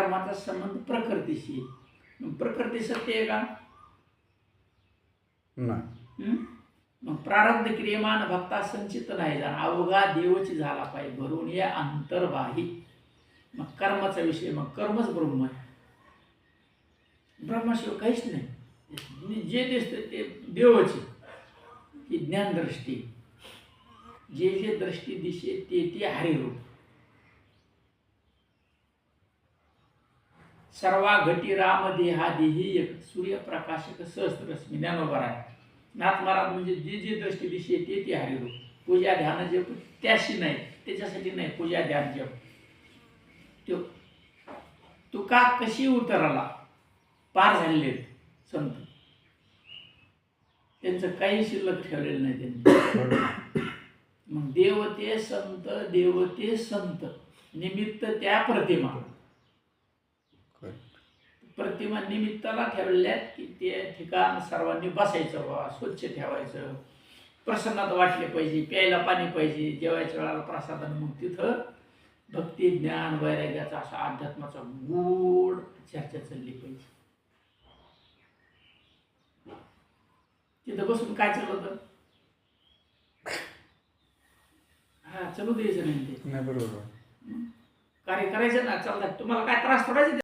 कर्माचा संबंध प्रकृतीशी. मग प्रकृती सत्य आहे का? नाही. हं? मग प्रारब्ध क्रियमान भक्ता संचित नाही जाण अवघा देवची झाला पाहिजे भरून या अंतर्बाही. मग कर्माचा विषय मग कर्मच ब्रह्म आहे. ब्रह्माशिवाय काहीच नाही. जे दिसतं ते देवची ही ज्ञानदृष्टी. जे जे दृष्टी दिसे ते ते हरिरूप. सर्वा घटी राम देहा देही एक सूर्यप्रकाशक सहस्त्रश्मी ज्ञानोबर आहे नाथ महाराज म्हणजे जी जी दृष्टी दिशी ते ती हरिरूप. पूजा ध्यान जप त्याशी नाही त्याच्यासाठी नाही. पूजा ध्यान जप. तो तुका कशी उतरला? पार झालेले आहेत संत. त्यांचं काही शिल्लक ठेवलेलं नाही त्यांनी. मग देवते संत देवते संत. निमित्त त्या प्रतिमा. प्रतिमा निमित्ताला ठेवल्यात की ते ठिकाण सर्वांनी बसायचं बा स्वच्छ ठेवायचं. प्रसन्नात वाटले पाहिजे प्यायला पाणी पाहिजे जेवायच्या वेळाला प्रसादानं मग तिथं भक्ती ज्ञान वैराग्याचा असा अध्यात्माचा गोड चर्चा चालली पाहिजे. तिथं बसून काय चालवतं हा चलू द्यायचं नाही ते. नाही बरोबर. कार्य करायचं ना चालतात तुम्हाला काय त्रास थोडाच